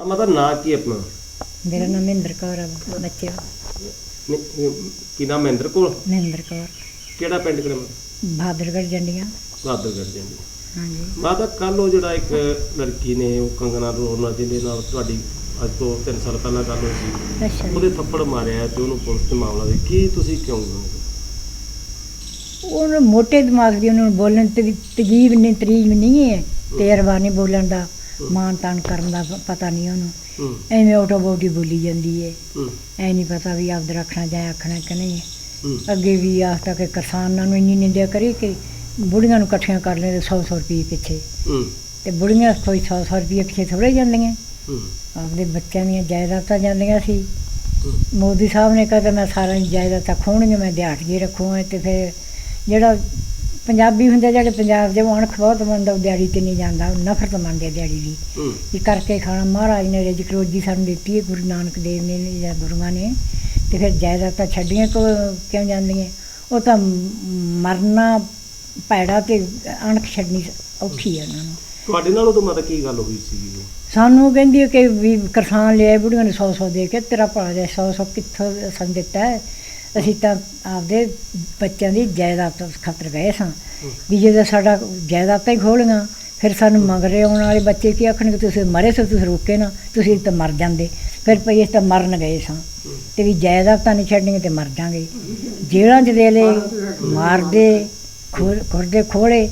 ਮਾਤਾ ਨਾਂ ਕੀ ਆਪਣਾ? ਮੇਰਾ ਨਾਮ ਮਹਿੰਦਰ ਕੌਰ ਆ ਬੱਚੇ ਨਹੀਂ, ਇਹ ਕੀ ਨਾਮ ਮਹਿੰਦਰ ਕੋਲ? ਮਹਿੰਦਰ ਕੌਰ। ਕਿਹੜਾ ਪਿੰਡ ਕਿਹੜਾ ਬਹਾਦਰਗੜ੍ਹ ਜੰਡੀਆਂ। ਬਹਾਦਰਗੜ੍ਹ ਜਾਂਦੀ ਹਾਂਜੀ। ਮਾਤਾ ਕੱਲ ਉਹ ਜਿਹੜਾ ਇੱਕ ਲੜਕੀ ਨੇ ਉਹ ਕੰਗਨਾ ਰੋਣਾ ਜਿਹਦੇ ਨਾਲ ਤੁਹਾਡੀ ਅੱਜ ਤੋਂ 3 ਸਾਲ ਪਹਿਲਾਂ ਗੱਲ ਹੋਈ ਸੀ ਅੱਛਾ ਜੀ। ਉਹਦੇ ਥੱਪੜ ਮਾਰਿਆ ਤੇ ਉਹਨੂੰ ਪੁਲਿਸ ਤੇ ਮਾਮਲਾ ਦੇ ਕੀ ਤੁਸੀਂ ਕਿਉਂ ਗਏ? ਉਹਨੂੰ ਮੋਟੇ ਦਿਮਾਗ ਦੀ ਉਹਨੂੰ ਬੋਲਣ ਤੇ ਵੀ ਤਜੀਬ ਨਹੀਂ ਤਰੀਬ ਨਹੀਂ ਹੈ। ਤੇਰਵਾ ਨਹੀਂ ਬੋਲਣ ਦਾ। ਮਾਨ ਤਾਨ ਕਰਨ ਦਾ ਪਤਾ ਨਹੀਂ ਉਹਨੂੰ। ਐਵੇਂ ਆਟੋ ਬੋਟੀ ਬੋਲੀ ਜਾਂਦੀ ਹੂੰ। ਐ ਨਹੀਂ ਪਤਾ ਵੀ ਆਪਦ ਰੱਖਣਾ ਜਾਂ ਆਖਣਾ ਕਿ ਨਹੀਂ। ਅੱਗੇ ਵੀ ਆਖਤਾ ਕਿ ਕਿਸਾਨਾਂ ਨੂੰ ਇੰਨੀ ਨਿੰਦਿਆ ਕਰੀ ਕਿ ਬੁੜੀਆਂ ਨੂੰ ਇਕੱਠੀਆਂ ਕਰ ਲੈਂਦੇ 100 100 ਰੁਪਏ ਪਿੱਛੇ। ਤੇ ਬੁੜੀਆਂ ਕੋਈ 100 100 ਰੁਪਏ ਪਿੱਛੇ ਥੋੜੇ ਜਾਂਦੀਆਂ। ਆਪਦੇ ਬੱਚਿਆਂ ਦੀਆਂ ਜਾਇਦਾਦਾਂ ਜਾਂਦੀਆਂ ਸੀ। ਮੋਦੀ ਸਾਹਿਬ ਨੇ ਕਹਿੰਦਾ ਮੈਂ ਸਾਰਾ ਜਾਇਦਾਦਾਂ ਖੋਣਗੇ ਮੈਂ ਦਿਹਾੜੀਏ ਰੱਖੂਗਾ ਤੇ ਫਿਰ ਜਿਹੜਾ ਪੰਜਾਬੀ ਹੁੰਦੇ ਜਿਹੜੇ ਪੰਜਾਬ ਦੇ ਅਣਖ ਬਹੁਤ ਮੰਨਦਾ ਉਹ ਦਿਹਾੜੀ ਤੇ ਨਹੀਂ ਜਾਂਦਾ ਉਹ ਨਫ਼ਰਤ ਮੰਨਦੇ ਦਿਹਾੜੀ ਦੀ। ਹੂੰ। ਇਹ ਕਰਕੇ ਖਾਣਾ ਮਹਾਰਾਜ ਨੇ ਰਿਜਕ ਰੋਜੀ ਸਾਨੂੰ ਦਿੱਤੀ ਹੈ ਗੁਰੂ ਨਾਨਕ ਦੇਵ ਨੇ ਜਾਂ ਗੁਰੂਆਂ ਨੇ ਤੇ ਫਿਰ ਜਾਇਦਾਦਾਂ ਛੱਡੀਆਂ ਕੋ ਕਿਉਂ ਜਾਂਦੀਆਂ? ਉਹ ਤਾਂ ਮਰਨਾ ਪੈੜਾ ਤੇ ਅਣਖ ਛੱਡਣੀ ਔਖੀ ਹੈ ਉਹਨਾਂ ਨੂੰ। ਤੁਹਾਡੇ ਨਾਲ ਉਦੋਂ ਮਾਤਾ ਕੀ ਗੱਲ ਹੋਈ ਸੀ? ਸਾਨੂੰ ਕਹਿੰਦੀ ਕਿ ਵੀ ਕਿਸਾਨ ਲਿਆਏ ਬੁੜੀਆਂ ਨੂੰ 100 100 ਦੇ ਕੇ ਤੇਰਾ ਭਰਾ ਦੇ 100 100 ਕਿੱਥੋਂ ਸਾਨੂੰ ਦਿੱਤਾ ਹੈ? ਅਸੀਂ ਤਾਂ ਆਪਦੇ ਬੱਚਿਆਂ ਦੀ ਜਾਇਦਾਦ ਤੋਂ ਖਾਤਰ ਗਏ ਸਾਂ। ਵੀ ਜਦੋਂ ਸਾਡਾ ਜਾਇਦਾਦਾਂ ਹੀ ਖੋਲੀਆਂ ਫਿਰ ਸਾਨੂੰ ਮਗਰੇ ਆਉਣ ਵਾਲੇ ਬੱਚੇ ਕੀ ਆਖਣਗੇ ਤੁਸੀਂ ਮਰੇ ਸੋ ਤੁਸੀਂ ਰੋਕੇ ਨਾ ਤੁਸੀਂ ਤਾਂ ਮਰ ਜਾਂਦੇ। ਫਿਰ ਪਈ ਅਸੀਂ ਤਾਂ ਮਰਨ ਗਏ ਸਾਂ। ਤੇ ਵੀ ਜਾਇਦਾਦਾਂ ਨਹੀਂ ਛੱਡਣੀਆਂ ਤੇ ਮਰ ਜਾਾਂਗੇ। ਜੇਲ੍ਹਾਂ 'ਚ ਦੇ ਲਏ ਮਾਰਦੇ ਖੁਰ- ਖੁਰਦੇ ਖੋਲੇ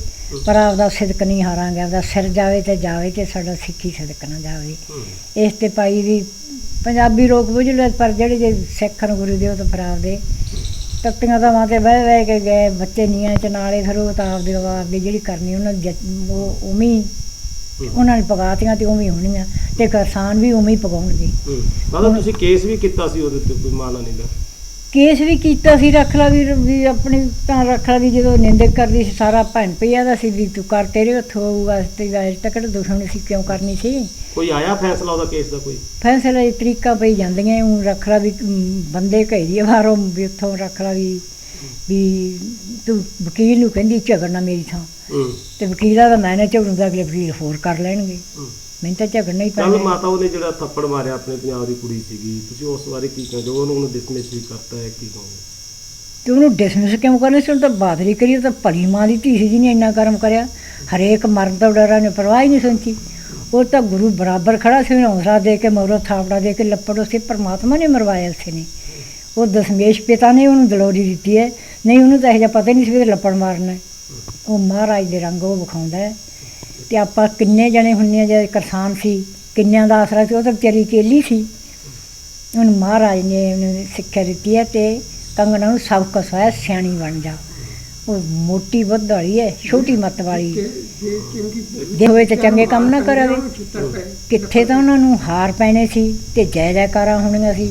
ਪਰ ਆਪਦਾ ਸਿਦਕ ਨਹੀਂ ਹਾਰਾਂਗੇ ਆਪਦਾ ਸਿਰ ਜਾਵੇ ਤੇ ਜਾਵੇ ਤੇ ਸਾਡਾ ਸਿੱਖੀ ਸਿਦਕ ਨਾ ਜਾਵੇ। ਇਸ ਤੇ ਪਾਈ ਵੀ ਪੰਜਾਬੀ ਲੋਕ ਬੁੱਝ ਲੈ ਪਰ ਜਿਹੜੇ ਜੇ ਸਿੱਖਣ ਗੁਰੂ ਦੇ ਉਹ ਤਾਂ ਫਿਰ ਆਪਦੇ ਤਖਤੀਆਂ ਦਾ ਮਾਤੇ ਬਹਿ ਬਹਿ ਕੇ ਗਏ ਬੱਚੇ ਨੀਆਂ ਚ ਨਾਲੇ ਫਿਰ ਉਹ ਤਾਂ ਆਪਦੇ ਆਪਦੀ ਜਿਹੜੀ ਕਰਨੀ ਉਹਨਾਂ ਉਹ ਹੀ। ਉਹਨਾਂ ਨੇ ਪਗਾਤੀਆਂ ਤੇ ਉਵੇਂ ਹੋਣੀਆਂ ਤੇ ਕਿਸਾਨ ਵੀ ਉਵੇਂ ਹੀ ਪਗਾਉਣਗੇ। ਹੂੰ। ਮਾਤਾ ਤੁਸੀਂ ਕੇਸ ਵੀ ਕੀਤਾ ਸੀ ਉਹਦੇ ਤੇ ਕੋਈ ਮਾਨਾ ਨਹੀਂ ਦਾ? ਕੇਸ ਵੀ ਕੀਤਾ ਸੀ ਰੱਖ ਲਾ ਵੀ ਵੀ ਆਪਣੀ ਤਾਂ ਰੱਖ ਲਾ ਵੀ ਜਦੋਂ ਨਿੰਦਕ ਕਰਦੀ ਸੀ ਸਾਰਾ ਭੈਣ ਪਿਆ ਦਾ ਸੀ ਵੀ ਤੂੰ ਕਰ ਤੇਰੇ ਹੱਥੋਂ ਆਊਗਾ ਤੇ ਵੈਜ ਟਕਟ ਦੁਸ਼ਮਣ ਸੀ ਕਿਉਂ ਕਰਨੀ ਸੀ? ਕੋਈ ਆਇਆ ਫੈਸਲਾ ਉਹਦਾ ਕੇਸ ਦਾ ਕੋਈ? ਫੈਸਲੇ ਦੀ ਤਰੀਕਾ ਪਈ ਜਾਂਦੀਆਂ ਉਹ ਰੱਖ ਲਾ ਵੀ ਅਮ, ਬੰਦੇ ਘੇਰੀ ਬਾਹਰੋਂ ਵੀ ਉੱਥੋਂ ਰੱਖ ਲਾ ਵੀ ਵੀ ਤੂੰ ਵਕੀਲ ਨੂੰ ਕਹਿੰਦੀ ਝਗੜਨਾ ਮੇਰੀ ਥਾਂ। ਹੂੰ। ਤੇ ਵਕੀਲਾਂ ਦਾ ਮੈਂ ਨਾ ਝਗੜੂੰਗਾ ਅਗਲੇ ਵਕੀਲ ਹੋਰ ਕਰ ਲੈਣਗੇ। ਹੂੰ। ਮੈਨੂੰ ਤਾਂ ਝਗੜਨਾ ਹੀ ਕੱਲ ਪੈਣਾ ਮਾਤਾ ਉਹਨੇ ਜਿਹੜਾ ਥੱਪੜ ਮਾਰਿਆ ਆਪਣੇ ਪੰਜਾਬ ਦੀ ਕੁੜੀ ਸੀਗੀ ਤੁਸੀਂ ਉਸ ਬਾਰੇ ਕੀ ਕਹਿੰਦੇ ਹੋ? ਉਹਨੂੰ ਉਹਨੂੰ ਡਿਸਮਿਸ ਵੀ ਕਰਤਾ ਹੈ ਕੀ ਕਹੋਗੇ? ਤੇ ਉਹਨੂੰ ਡਿਸਮਿਸ ਕਿਉਂ ਕਰਨੇ ਸੀ? ਉਹਨੂੰ ਤਾਂ ਬਾਦਰੀ ਕਰੀ ਉਹ ਤਾਂ ਭਲੀ ਮਾਂ ਦੀ ਧੀ ਸੀ ਜਿਹਨੇ ਇੰਨਾ ਕਰਮ ਕਰਿਆ। ਹਰੇਕ ਮਰਨ ਤੋਂ ਡਰਾ ਨੇ ਪਰਵਾਹ ਹੀ ਨਹੀਂ ਸੁਣਤੀ ਉਹ ਤਾਂ ਗੁਰੂ ਬਰਾਬਰ ਖੜਾ ਸੀ ਉਹਨੂੰ ਹੌਸਲਾ ਦੇ ਕੇ ਮਗਰੋਂ ਥਾਪੜਾ ਦੇ ਕੇ ਲੱਪੜ ਉਸੇ ਪਰਮਾਤਮਾ ਨੇ ਮਰਵਾਇਆ ਉਸੇ ਨੇ। ਉਹ ਦਸ਼ਮੇਸ਼ ਪਿਤਾ ਨੇ ਉਹਨੂੰ ਦਲੋਰੀ ਦਿੱਤੀ ਹੈ। ਨਹੀਂ ਉਹਨੂੰ ਤਾਂ ਇਹ ਜਿਹਾ ਪਤਾ ਹੀ ਨਹੀਂ ਸੀ ਵੀ ਇਹਦੇ ਲੱਪੜ ਮਾਰਨਾ ਹੈ। ਉਹ ਮਹਾਰਾਜ ਦੇ ਰੰਗ ਉਹ ਵਿਖਾਉਂਦਾ ਹੈ। ਤੇ ਆਪਾਂ ਕਿੰਨੇ ਜਣੇ ਹੁੰਨੇ ਆ ਜੇ ਕਿਸਾਨ ਸੀ ਕਿੰਨਿਆਂ ਦਾ ਆਸਰਾ ਸੀ ਉਹ ਤਾਂ ਵਿਚਾਰੀ ਕੇਲੀ ਸੀ। ਉਹਨੂੰ ਮਹਾਰਾਜ ਨੇ ਉਹਨੂੰ ਸਿੱਖਿਆ ਦਿੱਤੀ ਹੈ ਤੇ ਕੰਗਣਾ ਨੂੰ ਸਬਕ ਸਵਾਇਆ ਸਿਆਣੀ ਬਣ ਜਾ। ਉਹ ਮੋਟੀ ਵੱਧ ਵਾਲੀ ਹੈ ਛੋਟੀ ਮੱਤ ਵਾਲੀ। ਜੇ ਹੋਵੇ ਤਾਂ ਚੰਗੇ ਕੰਮ ਨਾ ਕਰਾਵੇ ਕਿੱਥੇ ਤਾਂ ਉਹਨਾਂ ਨੂੰ ਹਾਰ ਪੈਣੇ ਸੀ ਤੇ ਜੈ ਜੈਕਾਰਾਂ ਹੋਣੀਆਂ ਸੀ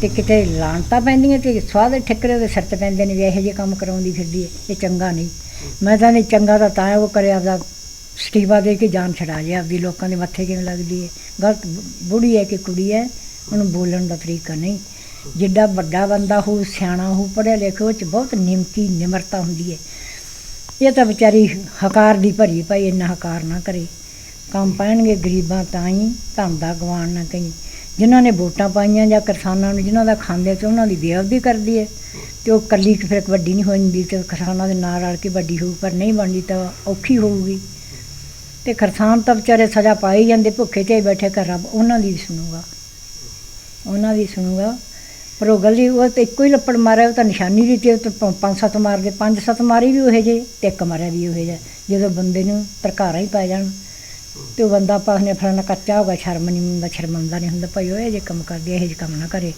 ਤੇ ਕਿਤੇ ਲਾਂਟਾਂ ਪੈਂਦੀਆਂ ਤੇ ਸਵਾਦ ਠਿਕਰੇ ਦੇ ਸਿਰ ਤੇ ਪੈਂਦੇ ਨੇ ਵੀ ਇਹੋ ਜਿਹੇ ਕੰਮ ਕਰਾਉਂਦੀ ਫਿਰਦੀ ਹੈ ਇਹ ਚੰਗਾ ਨਹੀਂ। ਮੈਂ ਤਾਂ ਨਹੀਂ ਚੰਗਾ ਤਾਂ ਤਾਂ ਉਹ ਕਰਿਆ ਆਪਦਾ ਸਟੀਵਾ ਦੇ ਕੇ ਜਾਨ ਛਡਾ ਲਿਆ ਆਪਦੀ ਲੋਕਾਂ ਦੇ ਮੱਥੇ ਕਿਵੇਂ ਲੱਗਦੀ ਹੈ ਗਲਤ ਬੁੜੀ ਹੈ ਕਿ ਕੁੜੀ ਹੈ ਉਹਨੂੰ ਬੋਲਣ ਦਾ ਤਰੀਕਾ ਨਹੀਂ। ਜਿੱਡਾ ਵੱਡਾ ਬੰਦਾ ਹੋ ਸਿਆਣਾ ਹੋ ਪੜ੍ਹਿਆ ਲਿਖਿਆ ਉਹ ਚ ਬਹੁਤ ਨਿਮਕੀ ਨਿਮਰਤਾ ਹੁੰਦੀ ਹੈ ਇਹ ਤਾਂ ਵਿਚਾਰੀ ਹਕਾਰ ਦੀ ਭਰੀ ਭਾਈ ਇੰਨਾ ਹਕਾਰ ਨਾ ਕਰੇ। ਕੰਮ ਪੈਣਗੇ ਗਰੀਬਾਂ ਤਾਂ ਹੀ ਧਨ ਦਾ ਗਵਾਨ ਨਾ ਕਈ ਜਿਨ੍ਹਾਂ ਨੇ ਵੋਟਾਂ ਪਾਈਆਂ ਜਾਂ ਕਿਸਾਨਾਂ ਨੂੰ ਜਿਨ੍ਹਾਂ ਦਾ ਖਾਂਦੇ ਤੇ ਉਹਨਾਂ ਦੀ ਬੇਅਦਬੀ ਕਰਦੀ ਹੈ ਤੇ ਉਹ ਕੱਲੀ ਫਿਰ ਵੱਡੀ ਨਹੀਂ ਹੋ ਜਾਂਦੀ ਤੇ ਕਿਸਾਨਾਂ ਦੇ ਨਾਲ ਰਲ ਕੇ ਵੱਡੀ ਹੋਊ, ਪਰ ਨਹੀਂ ਬਣਦੀ ਤਾਂ ਔਖੀ ਹੋਊਗੀ। ਤੇ ਖਰਸਾਨ ਤਾਂ ਵਿਚਾਰੇ ਸਜ਼ਾ ਪਾਈ ਜਾਂਦੇ, ਭੁੱਖੇ ਤੇ ਬੈਠੇ ਕਰ ਰੱਬ, ਉਹਨਾਂ ਦੀ ਵੀ ਸੁਣੂਗਾ। ਉਹਨਾਂ ਦੀ ਸੁਣੂਗਾ। ਪਰ ਉਹ ਗਲੀ, ਉਹ ਤੇ ਇੱਕੋ ਹੀ ਲੱਪੜ ਮਾਰਿਆ, ਉਹ ਤਾਂ ਨਿਸ਼ਾਨੀ ਦਿੱਤੀ ਉਹ ਤਾਂ ਪੰਜ ਸੱਤ ਮਾਰਦੇ, ਪੰਜ ਸੱਤ ਮਾਰੀ ਵੀ ਉਹੇ ਜੇ ਤੇ ਇੱਕ ਮਾਰਿਆ ਵੀ ਉਹੇ ਜਿਹਾ। ਜਦੋਂ ਬੰਦੇ ਨੂੰ ਤਰਕਾਰਾਂ ਹੀ ਪੈ ਜਾਣ, ਤੇ ਉਹ ਬੰਦਾ ਆਪਾਂ ਨੇ ਫਲਾਣਾ ਕੱਚਾ ਹੋਗਾ ਸ਼ਰਮ ਨਹੀਂ ਹੁੰਦਾ ਸ਼ਰਮੰਦਾ ਨਹੀਂ ਹੁੰਦਾ, ਭਾਈ ਉਹ ਇਹ ਜੇ ਕੰਮ ਕਰਦੀ ਇਹ ਜੇ ਕੰਮ ਨਾ ਕਰੇ।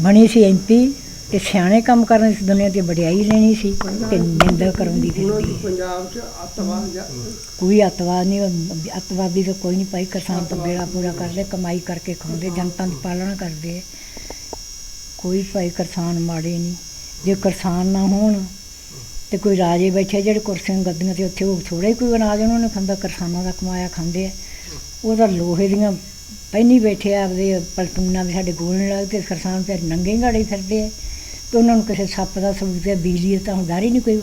ਬਣੀ ਸੀ ਐਮਪੀ ਤੇ ਸਿਆਣੇ ਕੰਮ ਕਰਨ ਇਸ ਦੁਨੀਆ ਤੇ ਵਡਿਆਈ ਲੈਣੀ ਸੀ ਤੇ ਨਿੰਦਾ ਕਰਾਉਂਦੀ ਫਿਰਦੀ ਹੈ ਪੰਜਾਬ ਚ ਅੱਤਵਾਦ ਜਾਂ ਕੋਈ ਅਤਵਾਦ ਨਹੀਂ ਅਤਵਾਦੀ ਤਾਂ ਕੋਈ ਨਹੀਂ ਭਾਈ ਕਿਸਾਨ ਤਾਂ ਬੇੜਾ ਪੂਰਾ ਕਰਦੇ ਕਮਾਈ ਕਰਕੇ ਖਾਂਦੇ ਜਨਤਾ ਦੀ ਪਾਲਣਾ ਕਰਦੇ। ਕੋਈ ਭਾਈ ਕਿਸਾਨ ਮਾੜੇ ਨਹੀਂ। ਜੇ ਕਿਸਾਨ ਨਾ ਹੋਣ ਤੇ ਕੋਈ ਰਾਜੇ ਬੈਠੇ ਜਿਹੜੇ ਕੁਰਸੀਆਂ ਗੱਦੀਆਂ ਤੇ ਉੱਥੇ ਉਹ ਥੋੜਾ ਹੀ ਕੋਈ ਅਨਾਜ ਉਹਨਾਂ ਨੇ ਖਾਂਦਾ ਕਿਸਾਨਾਂ ਦਾ ਕਮਾਇਆ ਖਾਂਦੇ ਆ। ਉਹ ਤਾਂ ਲੋਹੇ ਦੀਆਂ ਪਹਿਨੀ ਬੈਠੇ ਆ ਆਪਦੇ ਪਲਟੂਨਾਂ ਵੀ ਸਾਡੇ ਗੋਲ ਨਹੀਂ ਲੱਗਦੇ ਕਿਸਾਨ ਫਿਰ ਨੰਗੇ ਗਾੜੇ ਫਿਰਦੇ ਆ। ਤੇ ਉਹਨਾਂ ਨੂੰ ਕਿਸੇ ਸੱਪ ਦਾ ਸਬੂਤ ਹੈ ਬਿਜਲੀ ਦਾ ਤਾਂ ਹੁੰਦਾ ਹੀ ਨਹੀਂ ਕੋਈ।